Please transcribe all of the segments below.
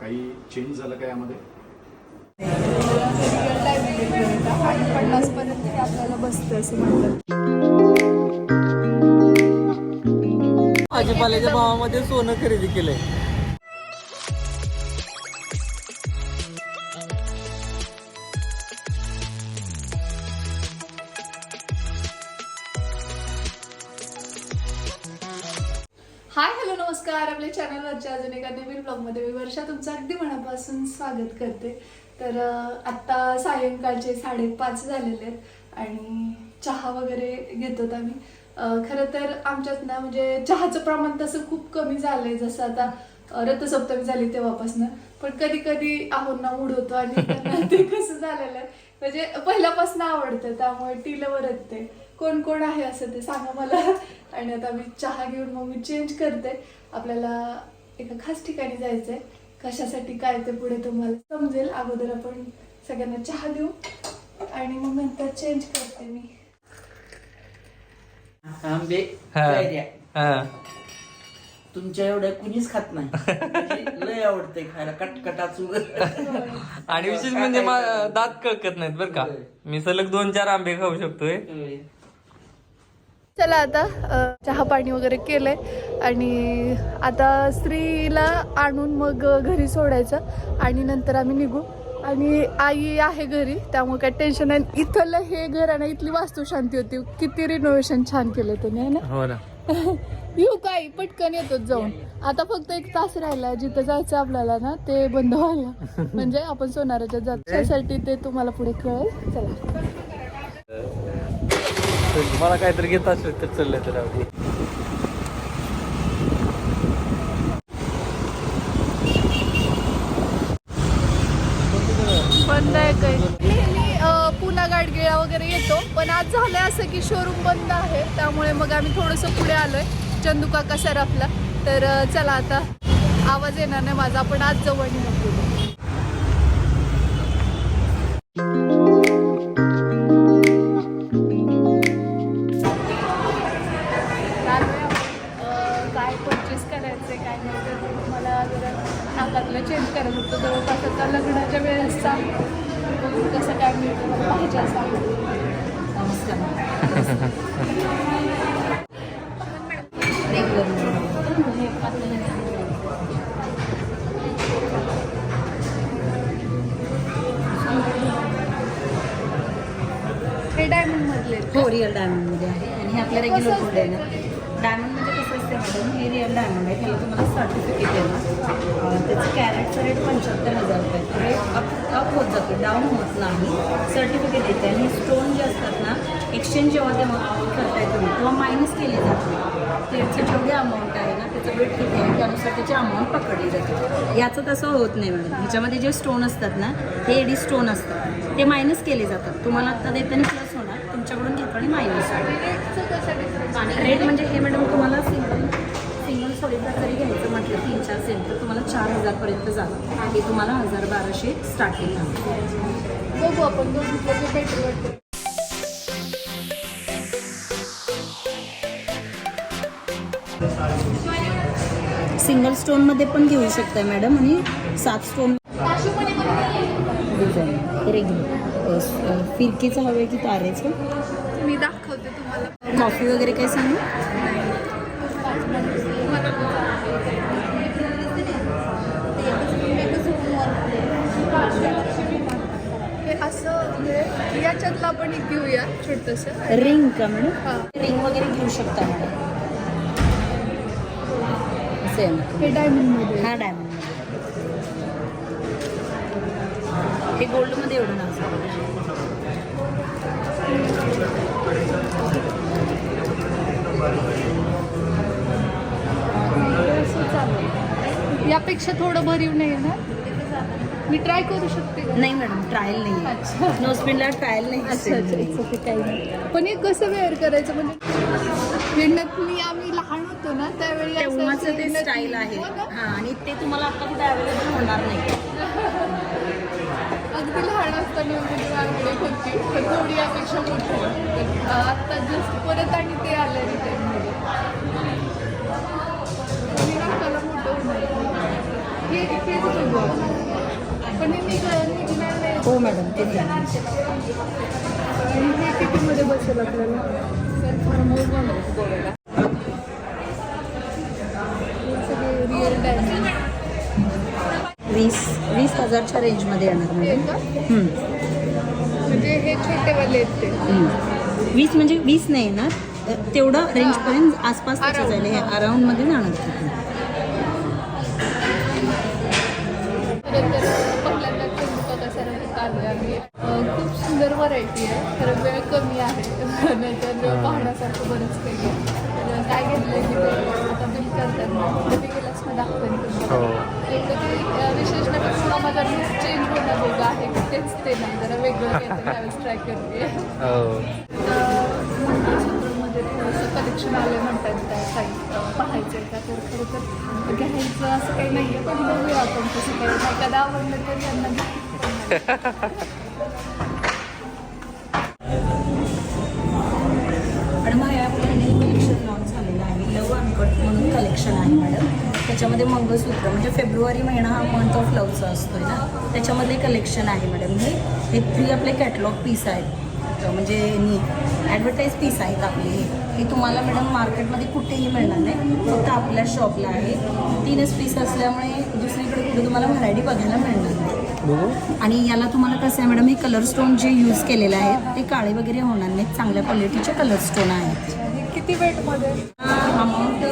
काही चेंज झालं का यामध्ये? पन्नास पर्यंत आपल्याला बसतं असं म्हणतात भाजीपाल्याच्या भावामध्ये सोनं खरेदी केलंय. तुमचं अगदी मनापासून स्वागत करते. तर आत्ता सायंकाळचे साडेपाच झालेले आहेत आणि चहा वगैरे घेतो आम्ही. खरं तर आमच्यात ना म्हणजे चहाचं प्रमाण तसं खूप कमी झालंय जसं आता रथसप्तमी झाली तेव्हापासून. पण कधी कधी आहोंना मूड होतो आणि ते कसं झालेलं आहे. म्हणजे पहिल्यापासून आवडतं त्यामुळे टीला वरतते कोण कोण आहे असं ते सांगा मला. आणि आता मी चहा घेऊन मग मी चेंज करते. आपल्याला एका खास ठिकाणी जायचंय. कशासाठी काय ते पुढे तुम्हाला समजेल. अगोदर आपण सगळ्यांना चहा देऊ आणि मग नंतर चेंज करते मी. आंबे हा. कैऱ्या हा. तुमच्या एवढ्या कुणीच खात नाही. म्हणजे लय आवडतंय खायला कटकटाच आणि विशेष म्हणजे मा- दात कळकत नाहीत बरं का. मी सलग दोन चार आंबे खाऊ शकतोय. चला आता चहा पाणी वगैरे केलंय आणि आता स्त्रीला आणून मग घरी सोडायचं आणि नंतर आम्ही निघू. आणि आई आहे घरी त्यामुळे काय टेन्शन नाही. इथलं हे घर आहे ना इथली वास्तू शांती होती. किती रिनोव्हेशन छान केलं त्याने है ना? हो ना. येऊ काय पटकन येतो जाऊन. आता फक्त एक तास राहिला जिथं जायचं आपल्याला ना ते बंद व्हायला. म्हणजे आपण सोनाराच्या जात त्यासाठी ते तुम्हाला पुढे कळेल. चला. तुम्हाला काहीतरी घेत असेल तर चाललंय तर राहू बंद आहे काही नेहमी गाडगिळा वगैरे येतो. पण आज झालंय असं की शोरूम बंद आहे. त्यामुळे मग आम्ही थोडंसं पुढे आलोय. चंदू काका आपला. तर चला आता. आवाज येणार नाही माझा. आपण आज जवळ निघू आपलं रेग्युलर फूड आहे ना डायमंड म्हणजे कसं असते मॅडम हे रिअल डायमंड आहे. त्याला तुम्हाला सर्टिफिकेट आहे ना त्याचं कॅरेटचं रेट पंच्याहत्तर हजार रुपये. रेट अप अप होत जातो डाऊन होत नाही. सर्टिफिकेट येते आणि स्टोन जे असतात ना एक्सचेंज जेव्हा तेव्हा करताय तुम्ही तेव्हा मायनस केले जाते. त्याचं जेवढे अमाऊंट आहे ना त्याचं वेट किती आहे त्यानुसार त्याची अमाऊंट पकडली जाते. याचं तसं होत नाही मॅडम ह्याच्यामध्ये जे स्टोन असतात ना हे एडी स्टोन असतात. ते मायनस केले जातात. तुम्हाला आत्ता देताना प्लस होणार तुमच्याकडून घेताना मायनस होणार. रेट म्हणजे हे मॅडम तुम्हाला सिंगल सिंगल सोडीचं जरी घ्यायचं म्हटलं तीन चार सेंट तर तुम्हाला चार हजारपर्यंत जातं. हे तुम्हाला हजार बाराशे स्टार्टिंग आहे. बघू आपण वाटतं. सिंगल स्टोनमध्ये पण घेऊ शकताय मॅडम आणि सात स्टोन डिझाईन रेग्युलर फिरकीचं हवं आहे की तारेचं? मी दाखवते तुम्हाला. कॉफी वगैरे काय सांगू? हे असं म्हणजे याच्यातलं आपण एक घेऊया छोटंसं. रिंग का मॅडम? हा. रिंग वगैरे घेऊ शकता मॅडम. सेम. हे डायमंडमध्ये. हा डायमंड हे गोल्डमध्ये एवढं नसतं. चालेल यापेक्षा थोडं भरीव नाही ना? मी ट्राय करू शकते? नाही मॅडम ट्रायल नाही नो स्पिनला ट्रायल नाही अच्छा अच्छा it's okay, काही नाही. पण हे कसं वेअर करायचं? म्हणजे नथनी आम्ही लहान होतो ना त्यावेळी तेव्हाचं ते स्टाईल आहे? हा आणि ते तुम्हाला आता कुठे अवेलेबल होणार नाही. अगदी लहान असताना म्हणजे वाघडे होती. पण थोडी अपेक्षा मोठी आत्ता जस्ट परत आणि ते आलं रिटर्नमध्ये नाकाला मोठं होणार. हे हेच पण हे हो मॅडम ते आणि कितीमध्ये बसेल आपल्याला? तर थोडं मग बनवतो गोव्याला सगळे रिअल वीस. हजारच्या रेंजमध्ये येणार हे मॅडम का? म्हणजे हे छोटेवाले आहेत ते. हम्म. वीस म्हणजे वीस नाही येणार. तेवढं रेंजपर्यंत आसपास त्याचं Around. जाईल हे. अराऊंडमध्ये जाणार तिथे. खरं तर पहिल्यांदा चंद्रकला सरांकडे आलो. आम्ही अं, खूप सुंदर व्हरायटी आहे. खरं वेळ कमी आहे. नाहीतर वेळ पाहण्यासारखं बरंच काही आहे तर काय घेतलंय मी ते आता बिल करताना कधी गेलास मग दाखवेन तुम्हाला. अं, विशेष नाही पण माझा लुक चेंज होणं वेगळं आहे. तेच ते नाही जरा वेगळं काहीतरी त्यावेळेस ट्राय करते मंगळसूत्रमध्ये थोडंसं कलेक्शन आलं म्हणतात त्या काही पाहायचं का तर खरं तर घ्यायचं असं काही नाही आहे पण बघूया आपण कसं काय एखादा आवडलं तर त्यांना त्याच्यामध्ये मंगळसूत्र म्हणजे फेब्रुवारी महिना हा मंथ ऑफ लवचा असतोय ना? त्याच्यामधले कलेक्शन आहे मॅडम हे हे थ्री आपले कॅटलॉग पीस आहेत. म्हणजे ॲडव्हर्टाईज पीस आहेत आपले हे. हे तुम्हाला मॅडम मार्केटमध्ये कुठेही मिळणार नाही. फक्त आपल्या शॉपला आहे. तीनच पीस असल्यामुळे दुसरीकडे कुठे तुम्हाला व्हरायटी बघायला मिळणार नाही. आणि याला तुम्हाला कसं आहे मॅडम हे कलर स्टोन जे यूज केलेले आहेत ते काळे वगैरे होणार नाहीत. चांगल्या क्वालिटीचे कलर स्टोन आहेत. हे किती वेटमध्ये अमाऊंट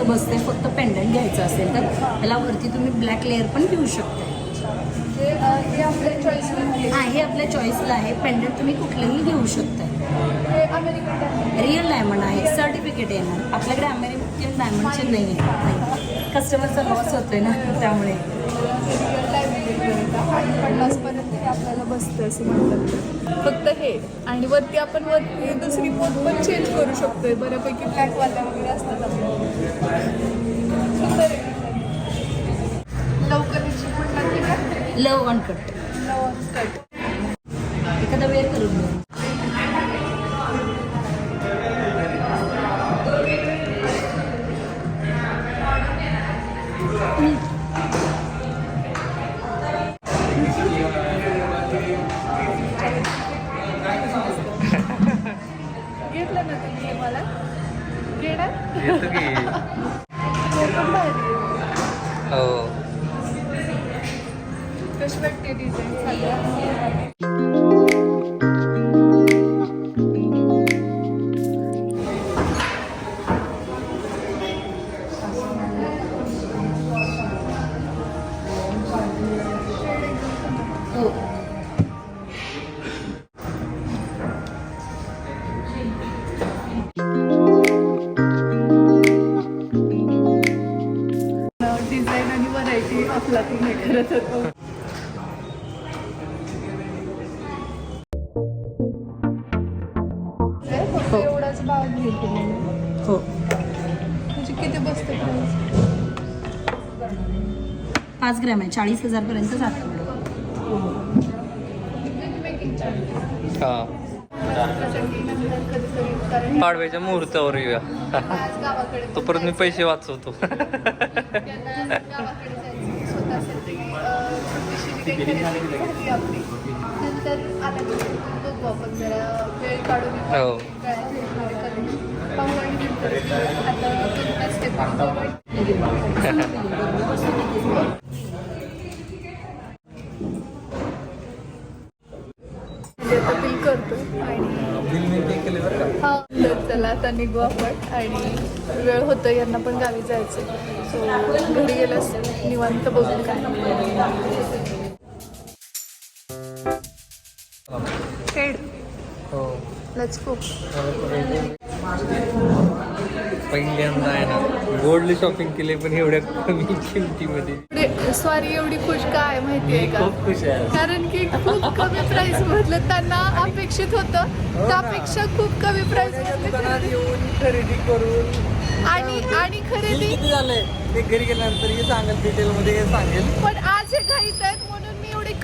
पन्नासपर्यंत बसते फक्त पेंडंट घ्यायचं असेल तर याला वरती तुम्ही ब्लॅक लेअर पण घेऊ शकता. हे आपल्या चॉईसमध्ये हा हे आपल्या चॉईसला आहे. पेंडंट तुम्ही कुठलंही घेऊ शकता. हे आहे रिअल डायमंड आहे. सर्टिफिकेट येणार आपल्याकडे अमेरिकन डायमंडचे नाही आहे. कस्टमरचा लॉस होतोय ना त्यामुळे. आणि पन्नासपर्यंत हे आपल्याला बसतं असं म्हणतात. फक्त हे आणि वरती आपण वरती दुसरी पोत पण चेंज करू शकतोय. बऱ्यापैकी ब्लॅकवाल्या वगैरे असतात सुंदर. लवकर म्हटलं की काय लव अनकट लव कट हे मला भारी आहे. हो. कशी वाटते डिझाईन? सगळ्या हो म्हणजे किती बसते? पाच ग्रॅम आहे चाळीस हजारपर्यंत जातं मॅडम. हा पाडव्याच्या मुहूर्तावर येऊया आज गावाकडे पण तोपर्यंत मी पैसे वाचवतो काढून हो. करतो आणि हा चला आता निघू आपण. आणि वेळ होतं यांना पण गावी जायचं सो घरी गेल्यास निवांत बघू काय हेड हो. लेट्स गो पहिल्यांदा आहे ना गोल्ड शॉपिंग केली पण एवढ्या कमी किमतीमध्ये. सॉरी एवढी खुश काय माहितीये का? खूप खुश आहे. कारण की खूप कमी प्राइस मधलं त्यांना अपेक्षित होतं. त्यापेक्षा खूप कमी प्राइस येऊन खरेदी करून आणि आणि खरेदी किती झालंय? ते घरी गेल्यानंतर हे सांगेल डिटेल मध्ये हे सांगेल. पण आज हे घाईत आहेत म्हणून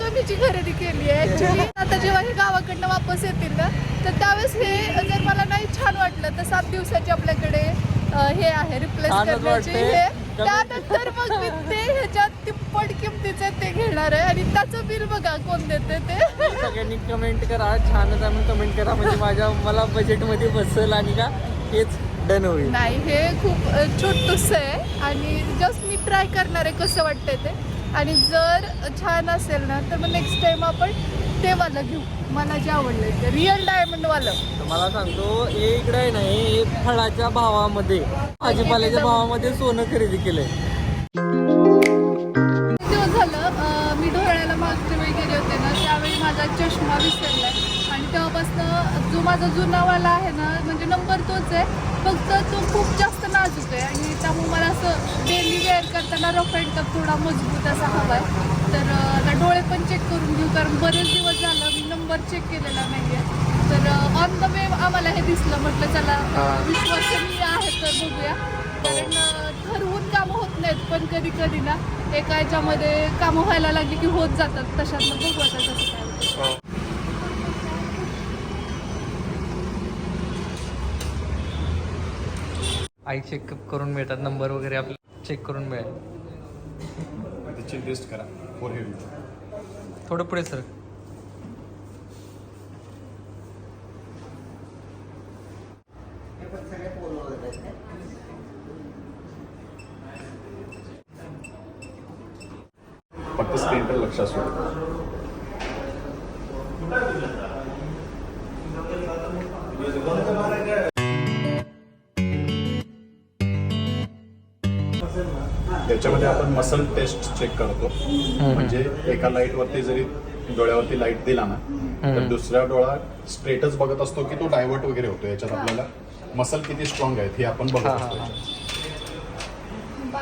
कमीची खरेदी केली आहे. आता जेव्हा हे गावाकडनं वापस येतील ना तर त्यावेळेस हे जर मला नाही छान वाटलं तर सात दिवसाची आपल्याकडे हे आहे रिप्लेस करण्याची. हे त्यानंतर मग मी ते ह्याच्यात तिप्पट किमतीचं ते घेणार आहे. आणि त्याचं बिल बघा कोण देते ते. सगळ्यांनी कमेंट करा. छानच आहे म्हणून कमेंट करा. म्हणजे माझ्या मला बजेटमध्ये बसेल आणि का हेच डन होईल. नाही हे खूप छोटूस आहे. आणि जस्ट मी ट्राय करणार आहे कसं वाटतंय ते. आणि जर छान असेल ना तर मग नेक्स्ट टाइम आपण ते वालं घेऊ. मला जे आवडलं ते. रिअल डायमंड वालं मला सांगतो हे इकडे आहे नाही हे फळाच्या भावामध्ये भाजीपाल्याच्या भावामध्ये सोनं खरेदी केलंय. दिवस झालं अं, मी डोळ्याला मागच्या वेळी गेले होते ना त्यावेळी माझा चष्मा विसरलाय. आणि तेव्हापासून जो माझा जुनावाला आहे ना म्हणजे नंबर तोच आहे. फक्त तो खूप जास्त नाजूक आहे आणि त्यामुळे मला असं डेली वेअर करताना रफ अँड टफ थोडा मजबूत असा हवा आहे तर आता डोळे पण चेक करून घेऊ कारण बरेच दिवस झालं मी नंबर चेक केलेला नाही आहे तर ऑन द वे आम्हाला हे दिसलं म्हटलं चला अं, विश्वसनीय आहे तर बघूया. कारण ठरवून कामं होत नाहीत पण कधी कधी ना एका याच्यामध्ये कामं व्हायला लागली की होत जातात. तशात बघू आता कसं काय आई चेकअप करून मिळतात. नंबर वगैरे आपल्याला चेक करून मिळेल. त्याची लिस्ट करा. फोर हेवी थोडं पुढे सर फक्त स्क्रीनकडे लक्ष असू द्या. त्याच्यामध्ये आपण मसल टेस्ट चेक करतो. म्हणजे एका लाइट वरती जरी डोळ्यावरती लाइट दिला ना तर दुसऱ्या डोळा स्ट्रेटच बघत असतो की तो डायव्हर्ट वगैरे होतो याच्यात आपल्याला मसल किती स्ट्रॉंग आहेत हे आपण बघत असतो.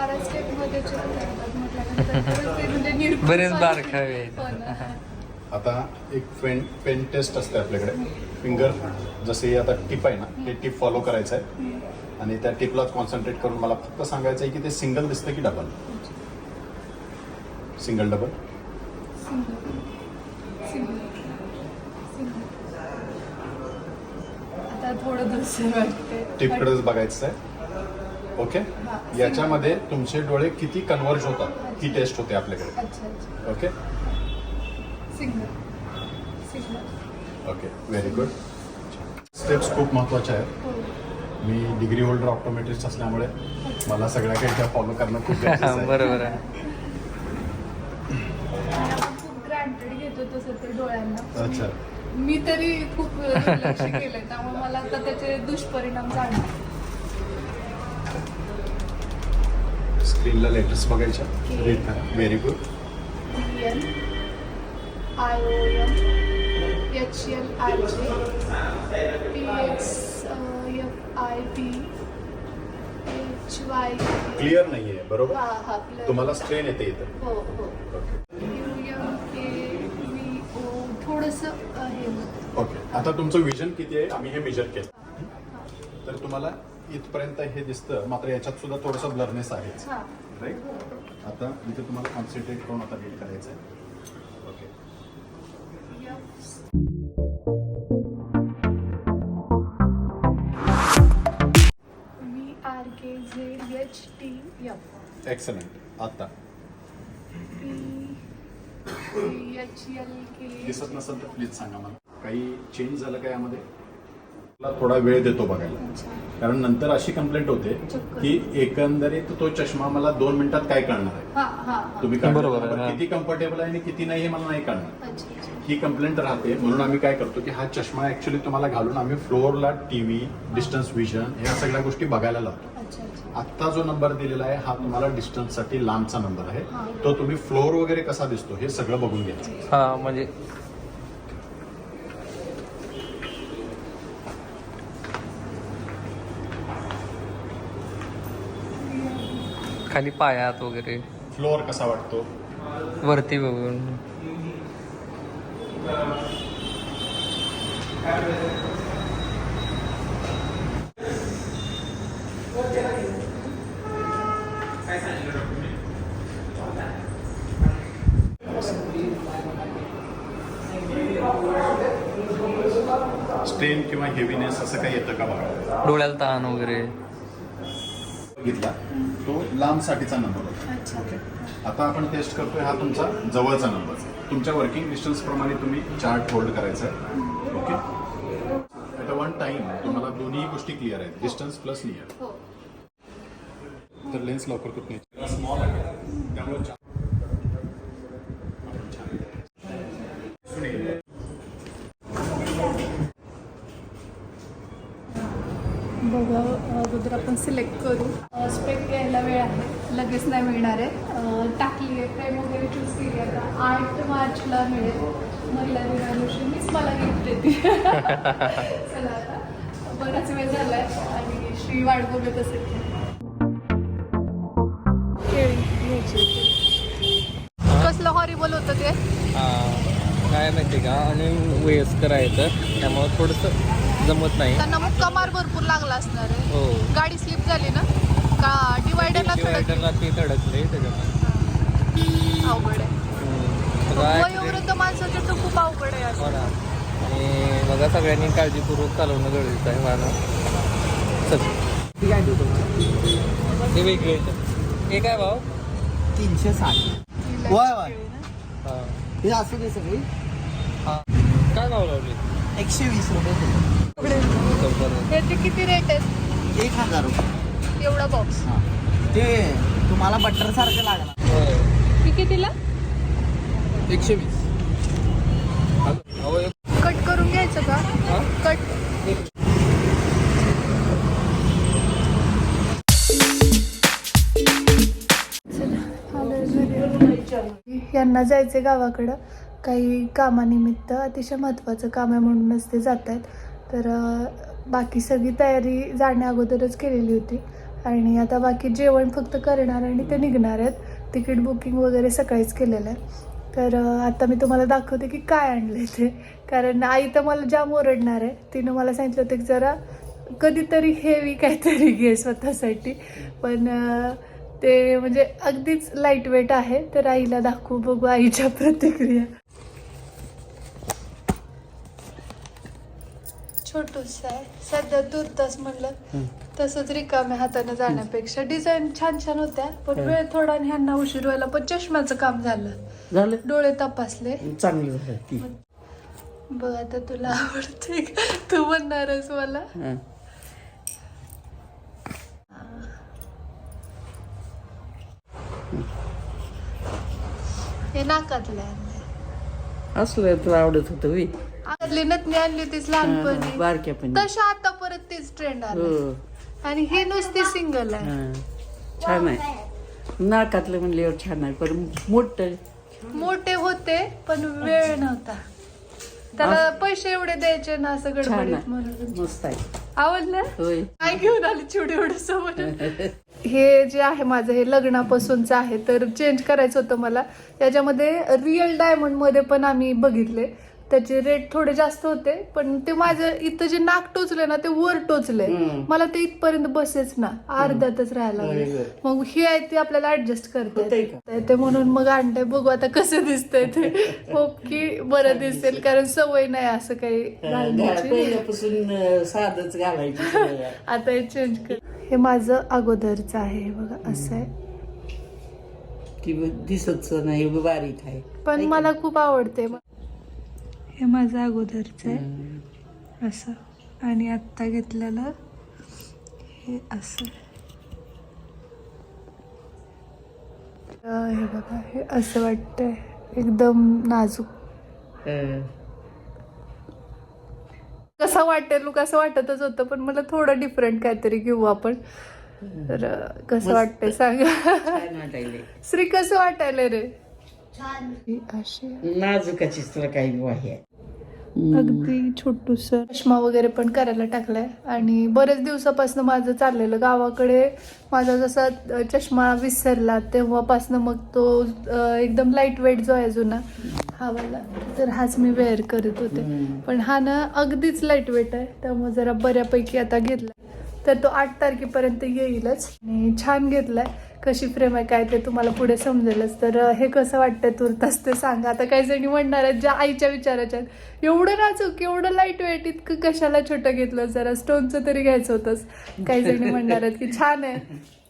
म्हणजे बरेच. हो. ना. आता एक पेन पेन टेस्ट असते आपल्याकडे. फिंगर जसे आता टिप आहे ना हे टिप फॉलो करायचं आहे. आणि त्या टिपलाच कॉन्सन्ट्रेट करून मला फक्त सांगायचं आहे की ते सिंगल दिसतं की डबल सिंगल डबल टिपकडेच बघायचं आहे ओके. याच्यामध्ये तुमचे डोळे किती कन्वर्ज होतात? ही टेस्ट होते आपल्याकडे. Okay single single okay very good steps खूप महत्त्वाच्या आहेत. मी डिग्री होल्डर ऑप्टोमेट्रिस्ट असल्यामुळे मला सगळ्या काही त्या फॉलो करणं खूप गरजेचं आहे. बरोबर आहे. आणि आपण खूप ग्रँटेड घेतो तसं ते डोळ्यांना. अच्छा. मी तरी खूप दुर्लक्ष केलंय त्यामुळे मला आता त्याचे दुष्परिणाम जाणवले. स्क्रीनला लेटेस्ट बघायच्या रीड करा. Very good N I O M H L I J P X I H Y clear नाहीये बरोबर? हा हा clear. तुम्हाला स्ट्रेन येते इथं. हो हो. U M K V O थोडंसं हे होतं. ओके आता तुमचं विजन किती आहे? आम्ही हे मेजर केलं. तर तुम्हाला इथपर्यंत हे दिसतं मात्र याच्यात सुद्धा थोडंसं ब्लरनेस आहेच. हा. राईट आता इथे तुम्हाला कॉन्सन्ट्रेट करून आता रीड करायचं आहे एच टी एफ एक्सलंट आता पी एच एल के दिसत नसेल तर प्लीज सांगा मला. काही चेंज झालं का यामध्ये? मला थोडा वेळ देतो बघायला. कारण नंतर अशी कंप्लेंट होते चक्कर. की एकंदरीत तो चष्मा मला दोन मिनिटात काय कळणार आहे? हा हा हा. तुम्ही बरोबर आहे, हा. किती कम्फर्टेबल आहे आणि किती नाही हे मला नाही कळणार. अच्छा अच्छा. ही कंप्लेंट राहते. म्हणून आम्ही काय करतो की हा चष्मा ऍक्च्युली तुम्हाला घालून आम्ही फ्लोअरला टीव्ही डिस्टन्स विजन या सगळ्या गोष्टी बघायला लावतो. आत्ता जो नंबर दिलेला आहे हा तुम्हाला डिस्टन्ससाठी लांबचा नंबर आहे. हा. तो तुम्ही फ्लोअर वगैरे कसा दिसतो हे सगळं बघून घ्यायचं हा म्हणजे खाली पायात वगैरे. फ्लोअर कसा वाटतो? वरती बघून स्ट्रेन किंवा हेवीनेस असं काही येतं का बघा डोळ्याला ताण वगैरे. घेतला तो लांब साठीचा नंबर होता. ओके आता आपण टेस्ट करतोय हा तुमचा जवळचा नंबर तुमच्या वर्किंग डिस्टन्स प्रमाणे तुम्ही चार्ट होल्ड करायचा आहे okay at a one time तुम्हाला दोन्ही गोष्टी क्लिअर आहेत. डिस्टन्स प्लस नियर हो. तर लेन्स लवकर कुठ नाही स्मॉल आहे त्यामुळे चा- आपण छान. सुनील. बघा अगोदर आपण सिलेक्ट करू. स्पेक घ्यायला वेळ आहे. लगेच नाही मिळणार आहे. टाकली आहे फ्रेम वगैरे चूज केली आता आठ मार्चला मिळेल. महिला दिना मीच मला गिफ्ट देते. चला आता. बराच वेळ झालाय आणि श्री वाट बघत असेल. कसलं हॉरिबल होतं ते? काय माहिती का? आणि वयस्कर करायचं त्यामुळे थोडंसं जमत नाही. त्यांना मुक्का मार भरपूर लागला असणार आहे. हो. गाडी स्लिप झाली ना? का डिवायडरला डिवायडरला ते धडकले त्याच्यामुळे. अवघड आहे. वयोवृद्ध माणसाचं तर खूप अवघड आहे हो ना आणि बघा सगळ्यांनी काळजीपूर्वक चालवणं गरजेचं आहे वाहनं. चल. काय देऊ तुम्हाला हे वेगळे. हे काय भाव तीनशे साठ. वय वय. हा. हे असू दे सगळी. हा. काय भाव लावले? एकशे वीस रुपये त्याचे किती रेट आहेत? एक हजार रुपये. एवढा बॉक्स हा. ते तुम्हाला बटर सारखं लागणार. ही कितीला? एकशे वीस. कट करून घ्यायचं का? हा? कट यांना जायचे गावाकडं. काही कामानिमित्त अतिशय महत्त्वाचं काम आहे म्हणूनच ते जात आहेत तर बाकी सगळी तयारी जाण्या अगोदरच केलेली होती. आणि आता बाकी जेवण फक्त करणार आणि ते निघणार आहेत. तिकीट बुकिंग वगैरे सकाळीच केलेलं आहे. तर आता मी तुम्हाला दाखवते की काय आणलं ते. कारण आई तर मला जाम ओरडणार आहे. तिनं मला सांगितलं होतं की जरा कधीतरी हेवी काहीतरी घे स्वतःसाठी. पण ते म्हणजे अगदीच लाइट वेट आहे. तर आईला दाखवू बघू आईच्या प्रतिक्रिया. छोटूस आहे. सध्या तुर्तास म्हणलं. तसंच रिकाम्या हाताने जाण्यापेक्षा डिझाईन छान छान होत्या. पण वेळ थोडा आणि ह्यांना उशीर व्हायला पण चष्म्याचं काम झालं. झालं? डोळे तपासले. चांगलं बघ आता तुला आवडते का? तू म्हणणारच मला. हा. नाकातलं. असलं तुला आवडत होतं वी आतली नथनी आणली होतीच लहानपणी. बारक्यापणी तशा आता परत तेच ट्रेंड आला. आणि ही नुसती सिंगल आहे. छान आहे. नाकातलं म्हणल्यावर छान आहे पण मोठं. मोठे होते पण वेळ नव्हता. त्याला पैसे एवढे द्यायचे ना असं छान गडबडीत म्हणून. मस्त आहे. आवडलं? काय घेऊन आली चिवडी एवढं समोर. हे जे आहे माझं हे लग्नापासूनचं आहे तर चेंज करायचं होतं मला. याच्यामध्ये रिअल डायमंडमध्ये पण आम्ही बघितले. त्याचे रेट थोडे जास्त होते पण ते माझं इथं जे नाक टोचले ना ते वर टोचले हम्म. मला ते इथपर्यंत बसेच ना अर्ध्यातच राहायला लागले. मग हे आहे ते आपल्याला ऍडजस्ट होतंय करता का? ते म्हणून मग आणलंय बघू आता कसं दिसतंय ते. होप की बरं दिसेल कारण सवय नाही असं काही घालण्याची. पहिल्यापासून अं, साधच घालायची सवय आहे. आता हे चेंज कर. हे माझं अगोदरचं आहे हे बघा असं आहे. ती दिसत नाही बारीक आहे. पण मला खूप आवडते हे माझं अगोदरचं आहे. असं. आणि आत्ता घेतलेलं हे असं. हे बघा हे असं वाटतंय. एकदम नाजूक. कसं वाटेल कसं वाटतच होतं पण मला थोडं डिफरंट काहीतरी घेऊ आपण. तर कसं. वाटतंय सांगा. श्री कसं वाटायला रे? ही अशी आहे. नाजुकाचीच तुला काही आहे. अगदी छोटूस चष्मा वगैरे पण करायला टाकलाय. आणि बरेच दिवसापासून माझं चाललेलं गावाकडे माझा जसा चष्मा विसरला तेव्हापासनं मग तो एकदम लाइट वेट जो आहे जुना हा वाला तर हाच मी वेअर करत होते. पण हा ना अगदीच लाइट वेट आहे. त्यामुळे जरा बऱ्यापैकी आता घेतला. तर तो आठ तारखेपर्यंत येईलच. आणि छान घेतलाय. कशी फ्रेम आहे काय ते तुम्हाला पुढे समजेलच. तर हे कसं वाटतंय तुर्तास ते सांगा. आता काही जणी म्हणणार आहेत ज्या आईच्या विचाराच्या एवढं नाजूक एवढं लाइट वेट इतकं कशाला छोटं घेतलं? जरा स्टोनचं तरी घ्यायचं होतंच काही जणी म्हणणार आहेत की छान आहे.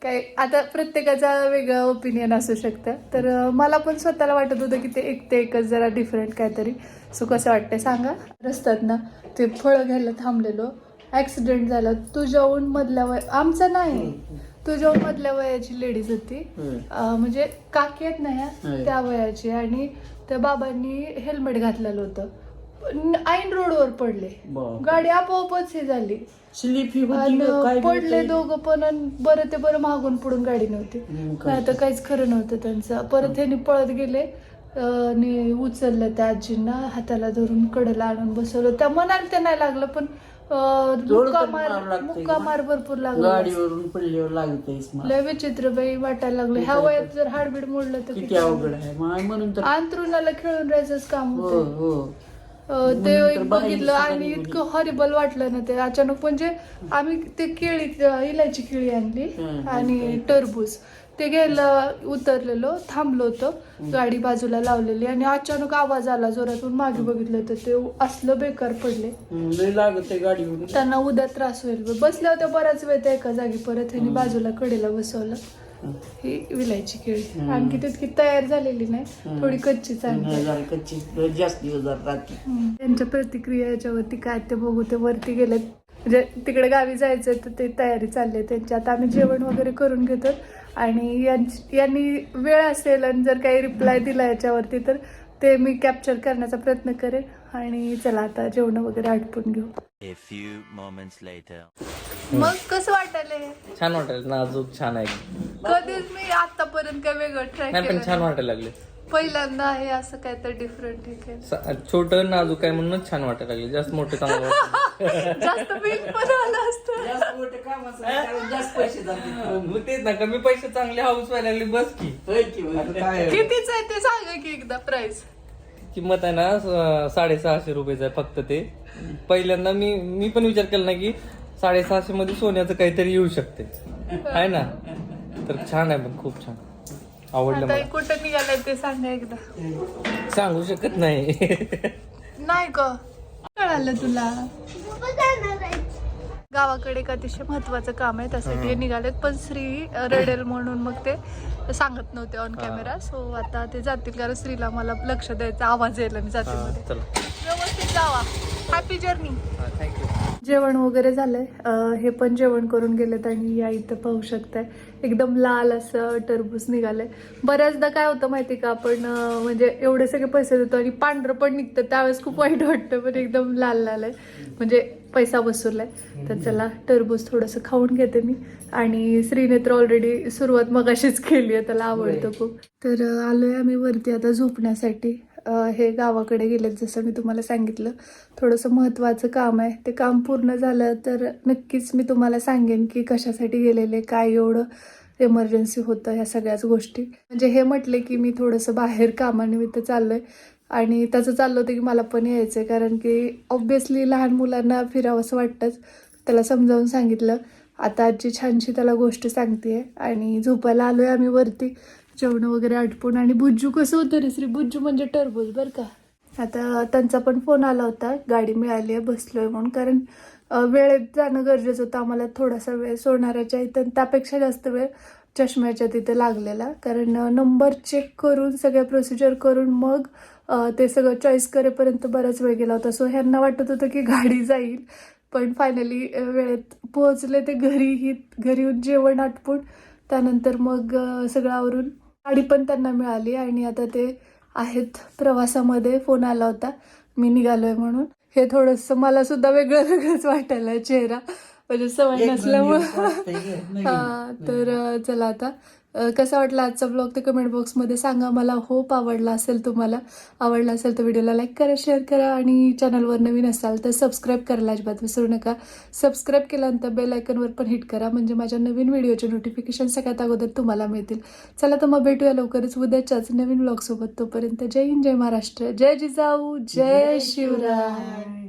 काय आता प्रत्येकाचा वेगळं ओपिनियन असू शकतं. तर मला पण स्वतःला वाटत होतं की ते एक ते एकच जरा डिफरंट काहीतरी. सो कसं वाटतंय सांगा? रस्त्यात ना ते फळं घ्यायला थांबलेलो. ॲक्सिडेंट झाला. तू जाऊन मधल्या वय आमचा नाही. तू जाऊन मधल्या वयाची लेडीज होती. अं, म्हणजे काकी आहेत ना ह्या होय. त्या वयाची आणि त्या बाबांनी हेल्मेट घातलेलं होतं पण ऐन रोडवर पडले. गाडी आपोआपच हे झाली स्लिप होती आणि का? काय पडले? दोघं पण आणि बरं ते बरं मागून पुढून गाडी नव्हती मग काय? नाही तर काहीच खरं नव्हतं त्यांचं परत ह्यांनी पळत गेले अं, आणि उचललं त्या आजींना हाताला धरून कडला आणून बसवलं त्या मनाला ते नाही लागलं पण अं, जोर मुक्का तर मार मार लागतंय मुक्का ना. मार भरपूर लागला. गाडीवरून पडल्यावर लागतेस मला लय विचित्र बाई वाटायला लागलं ह्या वयात जर हाडबीड मोडलं तर किती अवघड आहे. मग म्हणून तर अंतरुणाला खेळून राहायचंच काम हो होतं हो. अं, ते बघितलं आणि इतकं हॉरिबल वाटलं ना ते. अचानक म्हणजे आम्ही ते केळी अं, इलायची केळी आणली हम्म. आणि टरबूज. ते घ्यायला उतरलेलो थांबलो होतो. गाडी बाजूला लावलेली आणि अचानक आवाज आला जोरातून. मागे बघितलं तर ते असलं बेकार पडले. लागत गाडीवरून. त्यांना उद्या त्रास होईल. बसल्या होत्या बऱ्याच वेळ त्या एका जागी. परत ह्यांनी बाजूला कडेला बसवलं. ही विलायची केळी. आणखी तितकी तयार झालेली नाही. थोडी कच्चीच कच्ची. लय जास्त. त्यांच्या प्रतिक्रिया याच्यावरती काय ते बघू ते वरती गेलेत. म्हणजे तिकडे गावी जायचं तर ते तयारी चालली त्यांची आता आम्ही जेवण वगैरे करून घेतो आणि यांची यांनी वेळ असेल आणि जर काही रिप्लाय दिला याच्यावरती तर ते मी कॅप्चर करण्याचा प्रयत्न करेन. आणि चला आता जेवण वगैरे आटपून घेऊ. A few moments later. मग कसं वाटायलंय? छान वाटायला नाजूक छान आहे. कधीच मी आतापर्यंत काय वेगळं ट्राय नाही पण छान केलं वाटायला लागले पहिल्यांदा आहे असं काय तर डिफरंट हे केलं. छोट नाजूक आहे म्हणूनच छान वाटायला लागले. जास्त मोठे चांगलं. जास्त बिल पण आलं असतं. जास्त मोठं काम कारण जास्त पैसे जाते मग तेच ना कमी पैसे चांगले हाऊस व्हायला लागले बस की. होय की होय. काय कितीच आहे ते सांगा की एकदा प्राइस किंमत आहे ना स- साडेसहाशे रुपयेचं आहे फक्त ते. पहिल्यांदा मी मी पण विचार केला ना की साडेसहाशे मध्ये सोन्याचं काहीतरी येऊ शकते. आहे ना? तर छान आहे पण खूप छान. आवडलं आता मला. कुठं निघालंय ते सांगा एकदा. सांगू शकत नाही. नाही ग. कळालं तुला. गावाकडे एक अतिशय महत्वाचं काम आहे त्यासाठी हे. निघालेत. पण श्री रडेल म्हणून मग ते सांगत नव्हते ऑन कॅमेरा सो आता ते जातील कारण श्रीला मला लक्ष द्यायचा आवाज यायला मी जाते हा, मध्ये. चला. व्यवस्थित जावा. हॅपी जर्नी जेवण वगैरे झालंय. हे पण जेवण करून गेलेत आणि या इथं पाहू शकताय. एकदम लाल असं टरबूज निघालंय. बऱ्याचदा काय होतं माहिती का आपण म्हणजे एवढे सगळे पैसे देतो आणि पांढरं पण निघतं. त्यावेळेस खूप वाईट वाटतं पण एकदम लाल लाल आहे. म्हणजे पैसा वसूलाय तर चला टरबूज थोडंसं खाऊन घेते मी. आणि श्रीने तर ऑलरेडी सुरुवात मगाशीच केली आहे. त्याला आवडतं खूप. तर आलोय आम्ही वरती आता झोपण्यासाठी. हे गावाकडे गेलेत जसं मी तुम्हाला सांगितलं. थोडंसं महत्त्वाचं काम आहे. ते काम पूर्ण झालं तर नक्कीच मी तुम्हाला सांगेन की कशासाठी गेलेले काय एवढं एमर्जन्सी होतं ह्या सगळ्याच गोष्टी. म्हणजे हे म्हटले की मी थोडंसं बाहेर कामानिमित्त चाललोय. आणि त्याचं चाललं होतं की मला पण यायचं आहे कारण की ऑब्व्हियसली लहान मुलांना फिरावंसं वाटतंच. त्याला समजावून सांगितलं. आता आजी छानशी त्याला गोष्ट सांगते आणि झोपायला आलो आहे आम्ही वरती. जेवणं वगैरे आटपून आणि बुज्जू कसं होतं रे? श्री बुज्जू म्हणजे टरबूज बरं का. आता त्यांचा पण फोन आला होता गाडी मिळाली आहे बसलोय म्हणून. कारण वेळेत जाणं गरजेचं होतं आम्हाला थोडासा वेळ सोनाराच्या इथं त्यापेक्षा जास्त वेळ चष्म्याच्या तिथे लागलेला. कारण नंबर चेक करून सगळ्या प्रोसिजर करून मग ते सगळं चॉईस करेपर्यंत बराच वेळ गेला होता. सो ह्यांना वाटत होतं की गाडी जाईल. पण फायनली वेळेत पोहोचले ते घरीही घरी येऊन जेवण आटपून. त्यानंतर मग सगळं आवरून गाडी पण त्यांना मिळाली आणि आता ते आहेत प्रवासामध्ये. फोन आला होता. मी निघालोय म्हणून. हे थोडंसं मला सुद्धा वेगळं वेगळंच वाटायला चेहरा. म्हणजे सवय नसल्यामुळं. हा तर चला आता. कसा वाटला आजचा ब्लॉग ते कमेंट बॉक्समध्ये सांगा. मला होप आवडला असेल तुम्हाला. आवडला असेल तर व्हिडिओला लाईक करा शेअर करा आणि चॅनलवर नवीन असाल तर सबस्क्राईब करायला अजिबात विसरू नका. सबस्क्राईब केल्यानंतर बेल आयकनवर पण हिट करा. म्हणजे माझ्या नवीन व्हिडिओचे नोटिफिकेशन सगळ्यात अगोदर तुम्हाला मिळतील. चला तर मग भेटूया लवकरच उद्याच्याच नवीन ब्लॉगसोबत तोपर्यंत जय हिंद जय महाराष्ट्र. जय जिजाऊ जय शिवराय.